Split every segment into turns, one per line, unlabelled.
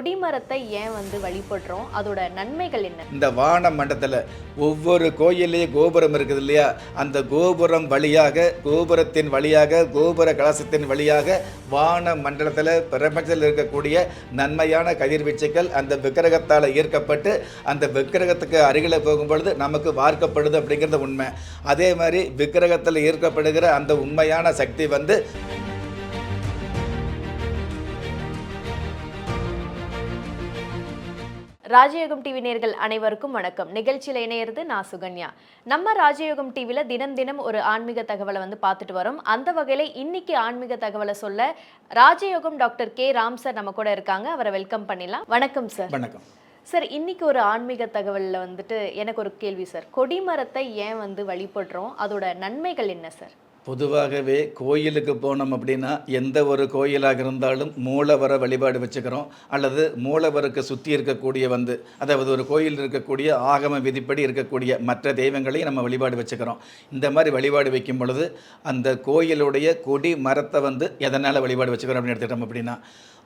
கொடிமரத்தை ஏன் வந்து வழிபடுறோம்? அதோட நன்மைகள் என்ன?
இந்த வான மண்டலத்தில் ஒவ்வொரு கோயில்லையும் கோபுரம் இருக்குது இல்லையா? அந்த கோபுரம் வழியாக கோபுரத்தின் வழியாக கோபுர கலசத்தின் வழியாக வான மண்டலத்தில் பிரபஞ்சத்தில் இருக்கக்கூடிய நன்மையான கதிர்வீச்சுக்கள் அந்த விக்கிரகத்தால் ஈர்க்கப்பட்டு அந்த விக்கிரகத்துக்கு அருகில் போகும்பொழுது நமக்கு வார்க்கப்படுது அப்படிங்கிறது உண்மை. அதே மாதிரி விக்கிரகத்தில் ஈர்க்கப்படுகிற அந்த உண்மையான சக்தி வந்து
ராஜயோகம் டிவி நேர்கள் அனைவருக்கும் வணக்கம். நிகழ்ச்சியில் இணையிறது நான் சுகன்யா. நம்ம ராஜயோகம் டிவியில் தினம் தினம் ஒரு ஆன்மீக தகவலை வந்து பார்த்துட்டு வரோம். அந்த வகையில் இன்னைக்கு ஆன்மீக தகவலை சொல்ல ராஜயோகம் டாக்டர் கே. ராம் சார் நம்ம கூட இருக்காங்க. அவரை வெல்கம் பண்ணிடலாம். வணக்கம் சார்.
வணக்கம்.
சார் இன்னைக்கு ஒரு ஆன்மீக தகவலில் வந்துட்டு எனக்கு ஒரு கேள்வி சார். கொடிமரத்தை ஏன் வந்து வழிபடுறோம்? அதோட நன்மைகள் என்ன சார்?
பொதுவாகவே கோயிலுக்கு போனோம் அப்படின்னா எந்த ஒரு கோயிலாக இருந்தாலும் மூலவர வழிபாடு வச்சுக்கிறோம். அல்லது மூலவருக்கு சுற்றி இருக்கக்கூடிய வந்து அதாவது ஒரு கோயில் இருக்கக்கூடிய ஆகம விதிப்படி இருக்கக்கூடிய மற்ற தெய்வங்களையும் நம்ம வழிபாடு வச்சுக்கிறோம். இந்த மாதிரி வழிபாடு வைக்கும் பொழுது அந்த கோயிலுடைய கொடி மரத்தை வந்து எதனால் வழிபாடு வச்சுக்கிறோம் அப்படின்னு எடுத்துக்கிட்டோம் அப்படின்னா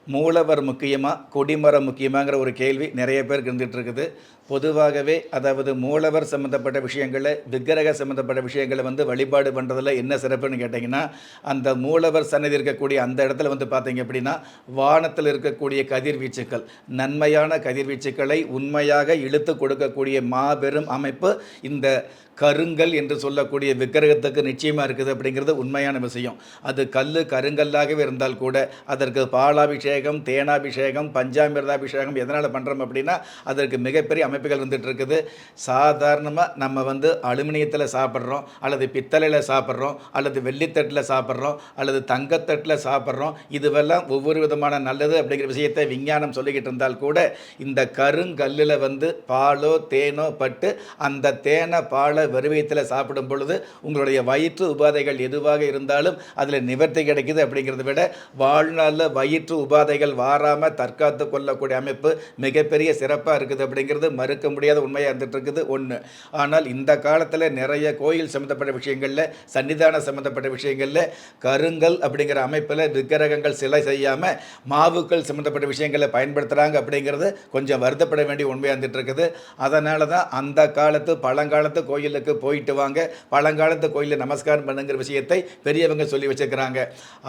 மூலவர் முக்கியமாக கொடிமரம் முக்கியமாங்கிற ஒரு கேள்வி நிறைய பேருக்கு இருந்துகிட்டு இருக்குது பொதுவாகவே அதாவது மூலவர் சம்மந்தப்பட்ட விஷயங்களை விக்கிரக சம்மந்தப்பட்ட விஷயங்களை வந்து வழிபாடு பண்ணுறதுல என்ன சிறப்புன்னு கேட்டிங்கன்னா அந்த மூலவர் சன்னதி இருக்கக்கூடிய அந்த இடத்துல வந்து பார்த்தீங்க அப்படின்னா வானத்தில் இருக்கக்கூடிய கதிர்வீச்சுக்கள் நன்மையான கதிர்வீச்சுக்களை உண்மையாக இழுத்து கொடுக்கக்கூடிய மாபெரும் அமைப்பு இந்த கருங்கல் என்று சொல்லக்கூடிய விக்கிரகத்துக்கு நிச்சயமாக இருக்குது அப்படிங்கிறது உண்மையான விஷயம். அது கல் கருங்கல்லாகவே இருந்தால் கூட அதற்கு பாலாபிஷேகம் தேனாபிஷேகம் பஞ்சாமிர்தாபிஷேகம் எதனால் பண்ணுறோம் அப்படின்னா அதற்கு மிகப்பெரிய அமைப்புகள் வந்துட்டு இருக்குது சாதாரணமாக நம்ம வந்து அலுமினியத்தில் சாப்பிட்றோம் அல்லது பித்தளையில் சாப்பிட்றோம் அல்லது வெள்ளித்தட்டில் சாப்பிட்றோம் அல்லது தங்கத்தட்டில் சாப்பிட்றோம். இதுவெல்லாம் ஒவ்வொரு விதமான நல்லது அப்படிங்கிற விஷயத்தை விஞ்ஞானம் சொல்லிக்கிட்டு இருந்தால் கூட இந்த கருங்கல்லில் வந்து பாலோ தேனோ பட்டு அந்த தேனை பாலை வெறுவியத்தில் சாப்பிடும் பொழுது உங்களுடைய வயிற்று உபாதைகள் எதுவாக இருந்தாலும் அதில் நிவர்த்தி கிடைக்குது அப்படிங்கிறத விட வாழ்நாளில் வயிற்று உபாதை உபாதைகள் வாராமல் தற்காத்து கொள்ளக்கூடிய அமைப்பு மிகப்பெரிய சிறப்பாக இருக்குது அப்படிங்கிறது மறுக்க முடியாத உண்மையாக இருந்துட்டு இருக்குது. ஒன்று ஆனால் இந்த காலத்தில் நிறைய கோயில் சம்மந்தப்பட்ட விஷயங்களில் சன்னிதான சம்மந்தப்பட்ட விஷயங்களில் கருங்கல் அப்படிங்கிற அமைப்பில் விக்கிரகங்கள் சிலை செய்யாமல் மாவுக்கள் சம்மந்தப்பட்ட விஷயங்களை பயன்படுத்துகிறாங்க அப்படிங்கிறது கொஞ்சம் வருத்தப்பட வேண்டிய உண்மையாக இருந்துட்டு இருக்குது. அதனால தான் அந்த காலத்து பழங்காலத்து கோயிலுக்கு போயிட்டு வாங்க பழங்காலத்து கோயிலில் நமஸ்காரம் பண்ணுங்கிற விஷயத்தை பெரியவங்க சொல்லி வச்சிருக்கிறாங்க.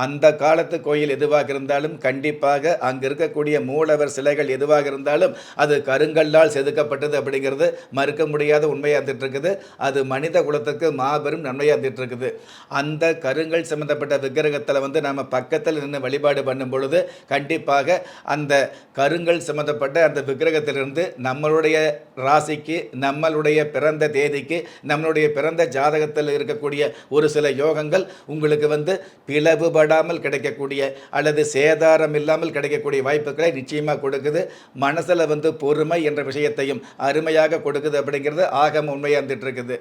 அந்த காலத்து கோயில் எதுவாக இருந்தாலும் கண்டிப்பாக அங்கே இருக்கக்கூடிய மூலவர் சிலைகள் எதுவாக இருந்தாலும் அது கருங்கல்லால் செதுக்கப்பட்டது அப்படிங்கிறது மறுக்க முடியாத உண்மையாக இருந்துட்டிருக்குது அது மனித குலத்துக்கு மாபெரும் நன்மையாக இருந்துகிட்டுருக்குது அந்த கருங்கல் சம்பந்தப்பட்ட விக்கிரகத்தில் வந்து நம்ம பக்கத்தில் நின்று வழிபாடு பண்ணும் பொழுது கண்டிப்பாக அந்த கருங்கல் சம்பந்தப்பட்ட அந்த விக்கிரகத்திலிருந்து நம்மளுடைய ராசிக்கு நம்மளுடைய பிறந்த தேதிக்கு நம்மளுடைய பிறந்த ஜாதகத்தில் இருக்கக்கூடிய ஒரு சில யோகங்கள் உங்களுக்கு வந்து பிளவுபடாமல் கிடைக்கக்கூடிய அல்லது சேதாரம் இல்லாமல் கிடைக்கக்கூடிய வாய்ப்புகளை நிச்சயமாக கொடுக்குது. மனசில் வந்து பொறுமை என்ற விஷயத்தையும் அருமையாக கொடுக்குது அப்படிங்கிறது ஆகம உண்மையாக இருந்துட்டு இருக்குது.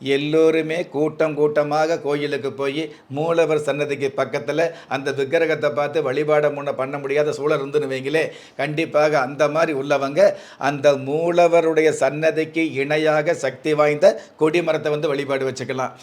எல்லோருமே கூட்டம் கூட்டமாக கோயிலுக்கு போய் மூலவர் சன்னதிக்கு பக்கத்தில் அந்த விக்கிரகத்தை பார்த்து வழிபாட முன்ன பண்ண முடியாத சூழல் இருந்துன்னு வைங்களே கண்டிப்பாக அந்த மாதிரி உள்ளவங்க அந்த மூலவருடைய சன்னதிக்கு இணையாக சக்தி வாய்ந்த கொடிமரத்தை வந்து வழிபாடு வச்சுக்கலாம்.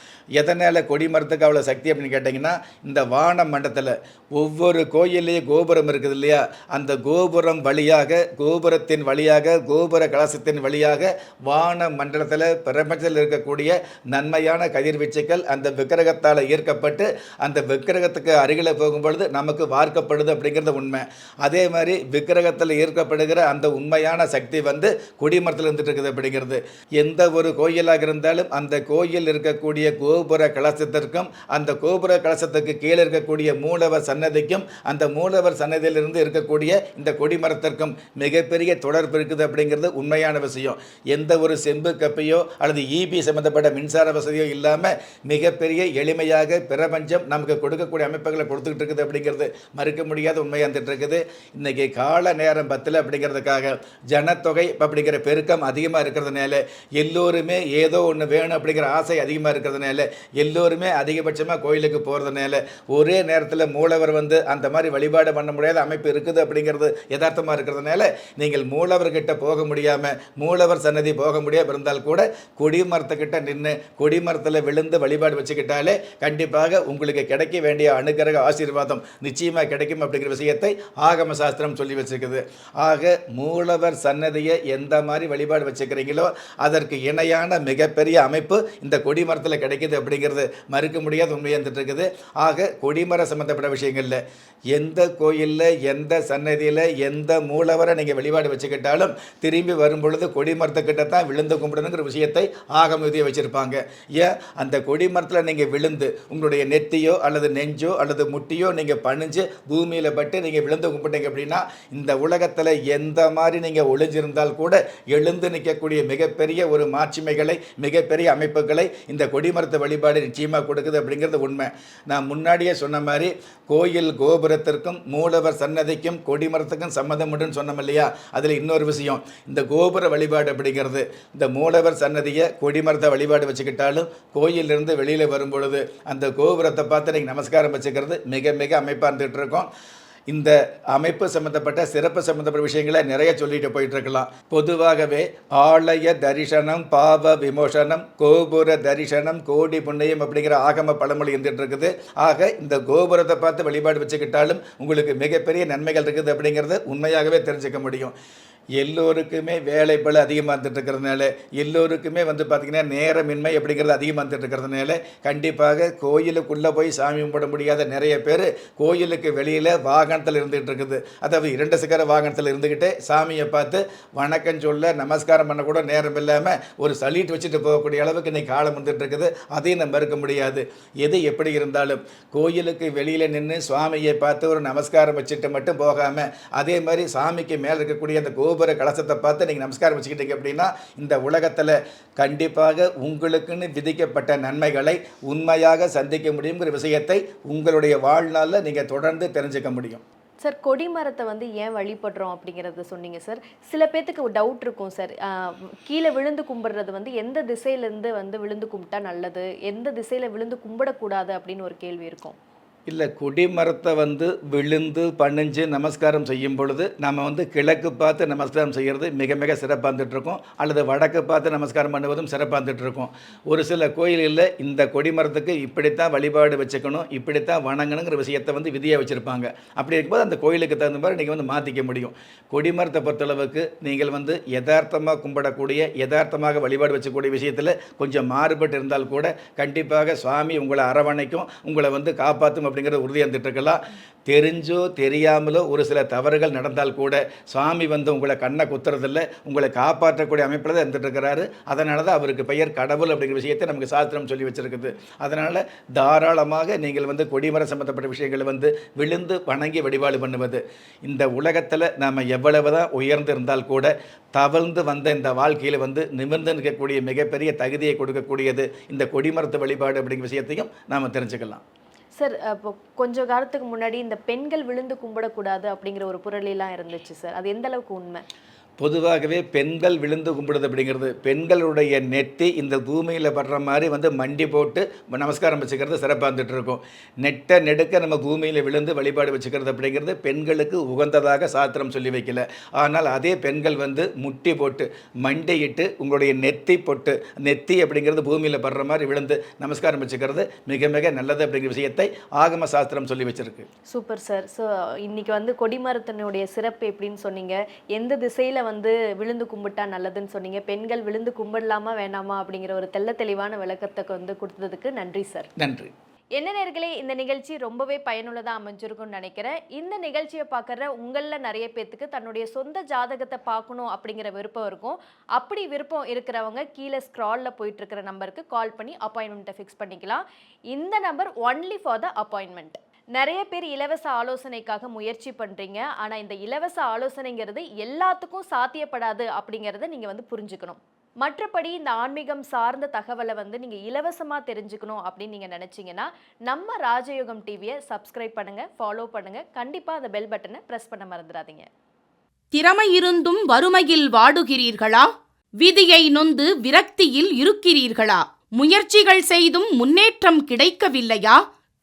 எதனால் கொடிமரத்துக்கு அவ்வளோ சக்தி அப்படின்னு கேட்டிங்கன்னா இந்த வான மண்டத்தில் ஒவ்வொரு கோயில்லையும் கோபுரம் இருக்குது இல்லையா? அந்த கோபுரம் வழியாக கோபுரத்தின் வழியாக கோபுர கலசத்தின் வழியாக வான மண்டலத்தில் பிரபஞ்சத்தில் இருக்கக்கூடிய நன்மையான கதிர்வீச்சுக்கள் அந்த விக்கிரகத்தால் ஈர்க்கப்பட்டு அந்த விக்கிரகத்துக்கு அருகில் போகும்பொழுது நமக்கு வார்க்கப்படுது அப்படிங்கிறது உண்மை. அதே மாதிரி விக்கிரகத்தில் ஈர்க்கப்படுகிற அந்த உண்மையான சக்தி வந்து கொடிமரத்தில் இருந்துட்டு இருக்குது அப்படிங்கிறது. எந்த ஒரு கோயிலாக இருந்தாலும் அந்த கோயில் இருக்கக்கூடிய கோபுர கலசத்திற்கும் அந்த கோபுர கலசத்துக்கு கீழே இருக்கக்கூடிய மூலவர் சன்னதிக்கும் அந்த மூலவர் சன்னதியிலிருந்து இருக்கக்கூடிய இந்த கொடிமரத்திற்கும் மிகப்பெரிய தொடர்பு இருக்குது அப்படிங்கிறது உண்மையான விஷயம். எந்த ஒரு செம்பு கப்பையோ அல்லது ஈபி சம்மந்தப்பட்ட மின்சார வசதியோ இல்லாமல் மிகப்பெரிய எளிமையாக பிரபஞ்சம் நமக்கு கொடுக்கக்கூடிய அமைப்புகளை கொடுத்துக்கிட்டு இருக்குது அப்படிங்கிறது மறுக்க முடியாத உண்மையாக இருந்துட்டு இருக்குது இன்றைக்கி கால நேரம் பத்தில் அப்படிங்கிறதுக்காக ஜனத்தொகை அப்படிங்கிற பெருக்கம் அதிகமாக இருக்கிறதுனால எல்லோருமே ஏதோ ஒன்று வேணும் அப்படிங்கிற ஆசை அதிகமாக இருக்கிறதுனால எல்லோருமே அதிகபட்சமாக கோயிலுக்கு போகிறதுனால ஒரே நேரத்தில் மூலவர் வந்து அந்த மாதிரி வழிபாடு பண்ண முடியாத அமைப்பு இருக்குது அப்படிங்கிறது யதார்த்தமாக இருக்கிறதுனால நீங்கள் மூலவர்கிட்ட போக முடியாமல் மூலவர் சன்னதி போக முடியாமல் இருந்தால் கூட கொடிமரத்துக்கிட்ட நின்று நின்று கொடிமரத்தில் விழுந்து வழிபாடு வச்சுக்கிட்டாலே கண்டிப்பாக உங்களுக்கு கிடைக்க வேண்டிய அனுகிரக ஆசீர்வாதம் நிச்சயமாக கிடைக்கும் அப்படிங்கிற விஷயத்தை ஆகம சாஸ்திரம் சொல்லி வச்சிருக்குது. ஆக மூலவர் சன்னதியை எந்த மாதிரி வழிபாடு வச்சுக்கிறீங்களோ அதற்கு இணையான மிகப்பெரிய அமைப்பு இந்த கொடிமரத்தில் கிடைக்கிது அப்படிங்கிறது மறுக்க முடியாத உண்மையாக இருக்குது. ஆக கொடிமரம் சம்மந்தப்பட்ட விஷயங்களில் எந்த கோயிலில் எந்த சன்னதியில் எந்த மூலவரை நீங்கள் வழிபாடு வச்சுக்கிட்டாலும் திரும்பி வரும் பொழுது கொடிமரத்துக்கிட்ட தான் விழுந்து கும்பிடணுங்கிற விஷயத்தை ஆகம விதியை வச்சுருப்பாங்க ஏன்? அந்த கொடிமரத்தில் நீங்கள் விழுந்து உங்களுடைய நெத்தியோ அல்லது நெஞ்சோ அல்லது முட்டியோ நீங்கள் பணிஞ்சு பூமியில் பட்டு நீங்கள் விழுந்து கும்பிட்டீங்க அப்படின்னா இந்த உலகத்தில் எந்த மாதிரி நீங்கள் ஒளிஞ்சிருந்தால் கூட எழுந்து நிற்கக்கூடிய மிகப்பெரிய ஒரு மாட்சிமைகளை மிகப்பெரிய அமைப்புகளை இந்த கொடிமரத்து வழிபாடு நிச்சயமாக கொடுக்குது அப்படிங்கிறது உண்மை. நான் முன்னாடியே சொன்ன மாதிரி கோயில் கோபுரத்திற்கும் மூலவர் சன்னதிக்கும் கொடிமரத்துக்கும் சம்மந்தம் உண்டுன்னு சொன்னோம் இல்லையா? அதில் இன்னொரு விஷயம் இந்த கோபுர வழிபாடு அப்படிங்கிறது இந்த மூலவர் சன்னதியை கொடிமரத்தை வழிபாடு வச்சுக்கிட்டாலும் கோயிலிருந்து வெளியில் வரும் பொழுது அந்த கோபுரத்தை பார்த்து நீங்கள் நமஸ்காரம் வச்சுக்கிறது மிக மிக அமைப்பாக இருந்துகிட்டு இருக்கோம். இந்த அமைப்பு சம்மந்தப்பட்ட சிறப்பு சம்மந்தப்பட்ட விஷயங்களை நிறைய சொல்லிட்டு போயிட்டு இருக்கலாம். பொதுவாகவே ஆலய தரிசனம் பாவ விமோசனம் கோபுர தரிசனம் கோடி புண்ணியம் அப்படிங்கிற ஆகம பழமொழி இருந்துட்டு இருக்குது. ஆக இந்த கோபுரத்தை பார்த்து வழிபாடு வச்சுக்கிட்டாலும் உங்களுக்கு மிகப்பெரிய நன்மைகள் இருக்குது அப்படிங்கிறத உண்மையாகவே தெரிஞ்சுக்க முடியும். எல்லோருக்குமே வேலை பல அதிகமாக இருந்துட்டு இருக்கிறதுனால எல்லோருக்குமே வந்து பார்த்திங்கன்னா நேரமின்மை அப்படிங்கிறது அதிகமாக இருந்துட்டு இருக்கிறதுனால கண்டிப்பாக கோயிலுக்குள்ளே போய் சாமி கும்பிட முடியாத நிறைய பேர் கோயிலுக்கு வெளியில் வாகனத்தில் இருந்துகிட்டு இருக்குது அதாவது இரண்டு சக்கர வாகனத்தில் இருந்துக்கிட்டே சாமியை பார்த்து வணக்கம் சொல்ல நமஸ்காரம் பண்ண கூட நேரம் இல்லாமல் ஒரு சல்யூட் வச்சுட்டு போகக்கூடிய அளவுக்கு இன்றைக்கி காலம் வந்துட்டு இருக்குது அதையும் நம்ம மறுக்க முடியாது. எது எப்படி இருந்தாலும் கோயிலுக்கு வெளியில் நின்று சுவாமியை பார்த்து ஒரு நமஸ்காரம் வச்சுட்டு மட்டும் போகாமல் அதே மாதிரி சாமிக்கு மேலே இருக்கக்கூடிய அந்த கோபுர கலசத்தை பார்த்து நீங்கள் நமஸ்காரம் வச்சுக்கிட்டீங்க அப்படின்னா இந்த உலகத்தில் கண்டிப்பாக உங்களுக்குன்னு விதிக்கப்பட்ட நன்மைகளை உண்மையாக சந்திக்க முடியுங்கிற விஷயத்தை உங்களுடைய வாழ்நாளில் நீங்கள் தொடர்ந்து தெரிஞ்சுக்க முடியும்.
சார் கொடிமரத்தை வந்து ஏன் வழிபடுறோம் அப்படிங்கிறத சொன்னீங்க சார் சில பேர்த்துக்கு டவுட் இருக்கும் சார் கீழே விழுந்து கும்பிடுறது வந்து எந்த திசையிலேருந்து வந்து விழுந்து கும்பிட்டா நல்லது? எந்த திசையில விழுந்து கும்பிடக்கூடாது அப்படின்னு ஒரு கேள்வி இருக்கும்.
இல்லை கொடிமரத்தை வந்து விழுந்து பணிஞ்சு நமஸ்காரம் செய்யும் பொழுது நம்ம வந்து கிழக்கு பார்த்து நமஸ்காரம் செய்கிறது மிக மிக சிறப்பாக இருந்துட்டு அல்லது வடக்கு பார்த்து நமஸ்காரம் பண்ணுவதும் சிறப்பாக இருக்கும் ஒரு சில கோயில்களில் இந்த கொடிமரத்துக்கு இப்படித்தான் வழிபாடு வச்சுக்கணும் இப்படித்தான் வணங்கணுங்கிற விஷயத்தை வந்து விதியாக வச்சுருப்பாங்க. அப்படி இருக்கும்போது அந்த கோயிலுக்கு தகுந்த மாதிரி நீங்கள் வந்து மாற்றிக்க முடியும். கொடிமரத்தை பொறுத்தளவுக்கு நீங்கள் வந்து யதார்த்தமாக கும்பிடக்கூடிய யதார்த்தமாக வழிபாடு வச்சக்கூடிய விஷயத்தில் கொஞ்சம் மாறுபட்டு இருந்தால் கூட கண்டிப்பாக சுவாமி உங்களை அரவணைக்கும் உங்களை வந்து காப்பாற்றும் அப்படிங்கிற உறுதியாக இருந்துட்டுருக்கலாம் தெரிஞ்சோ தெரியாமலோ ஒரு சில தவறுகள் நடந்தால் கூட சுவாமி வந்து உங்களை கண்ணை குத்துறதில்ல உங்களை காப்பாற்றக்கூடிய அமைப்பில் தான் இருந்துட்டுருக்கிறாரு அதனால தான் அவருக்கு பெயர் கடவுள் அப்படிங்கிற விஷயத்தை நமக்கு சாஸ்திரம் சொல்லி வச்சுருக்குது. அதனால் தாராளமாக நீங்கள் வந்து கொடிமரம் சம்பந்தப்பட்ட விஷயங்களை வந்து விழுந்து வணங்கி வழிபாடு பண்ணுவது. இந்த உலகத்தில் நாம் எவ்வளவு தான் உயர்ந்து இருந்தால் கூட தவழ்ந்து வந்த இந்த வாழ்க்கையில் வந்து நிமிர்ந்து நிற்கக்கூடிய மிகப்பெரிய தகுதியை கொடுக்கக்கூடியது இந்த கொடிமரத்து வழிபாடு அப்படிங்கிற விஷயத்தையும் நாம் தெரிஞ்சுக்கலாம்.
சார் இப்போ கொஞ்ச காலத்துக்கு முன்னாடி இந்த பெண்கள் விழுந்து கும்பிடக்கூடாது அப்படிங்கிற ஒரு புரளிலாம் இருந்துச்சு சார். அது எந்த அளவுக்கு உண்மை?
பொதுவாகவே பெண்கள் விழுந்து கும்பிடுது அப்படிங்கிறது பெண்களுடைய நெத்தி இந்த பூமியில் படுற மாதிரி வந்து மண்டி போட்டு நமஸ்காரம் வச்சுக்கிறது சிறப்பாக வந்துட்டு இருக்கும் நெட்டை நெடுக்க நம்ம பூமியில் விழுந்து வழிபாடு வச்சுக்கிறது அப்படிங்கிறது பெண்களுக்கு உகந்ததாக சாத்திரம் சொல்லி வைக்கல. ஆனால் அதே பெண்கள் வந்து முட்டி போட்டு மண்டியிட்டு உங்களுடைய நெத்தி பொட்டு நெத்தி அப்படிங்கிறது பூமியில் படுற மாதிரி விழுந்து நமஸ்காரம் வச்சுக்கிறது மிக மிக நல்லது அப்படிங்கிற விஷயத்தை ஆகம சாஸ்திரம் சொல்லி வச்சிருக்கு.
Super sir. ஸோ இன்னைக்கு வந்து கொடிமரத்தினுடைய சிறப்பு எப்படின்னு சொன்னீங்க. எந்த திசையில் வந்து விழுந்து கும்பிட்டா நல்லதுன்னு சொன்னீங்க. பெண்கள் விழுந்து கும்பிடலாமா வேணாமா அப்படிங்கிற ஒரு தெள்ள தெளிவான விளக்கத்தை வந்து கொடுத்ததுக்கு நன்றி சார்.
நன்றி.
என்ன நேர்களே இந்த நிகழ்ச்சி ரொம்பவே பயனுள்ளதாக அமைஞ்சிருக்கும்னு நினைக்கிறேன். இந்த நிகழ்ச்சியை பார்க்குற உங்களில் நிறைய பேர்த்துக்கு தன்னுடைய சொந்த ஜாதகத்தை பார்க்கணும் அப்படிங்கிற விருப்பம் இருக்கும். அப்படி விருப்பம் இருக்கிறவங்க கீழே ஸ்க்ராலில் போயிட்டு இருக்கிற நம்பருக்கு கால் பண்ணி அப்பாயின்மெண்ட்டை ஃபிக்ஸ் பண்ணிக்கலாம். இந்த number only for the appointment நிறைய பேர் இலவச ஆலோசனைக்காக முயற்சி பண்ணுறீங்க ஆனால் இந்த இலவச ஆலோசனைங்கிறது எல்லாத்துக்கும் சாத்தியப்படாது அப்படிங்கிறத நீங்கள் வந்து புரிஞ்சுக்கணும். மற்றபடி இந்த ஆன்மீகம் சார்ந்த தகவலை வந்து நீங்கள் இலவசமாக தெரிஞ்சுக்கணும் அப்படின்னு நீங்கள் நினச்சிங்கன்னா நம்ம ராஜயோகம் டிவியை சப்ஸ்கிரைப் பண்ணுங்கள் ஃபாலோ பண்ணுங்கள் கண்டிப்பாக அந்த பெல் பட்டனை ப்ரெஸ் பண்ண மறந்துடாதீங்க.
திறமை இருந்தும் வறுமையில் வாடுகிறீர்களா? விதியை நொந்து விரக்தியில் இருக்கிறீர்களா? முயற்சிகள் செய்தும் முன்னேற்றம் கிடைக்கவில்லையா?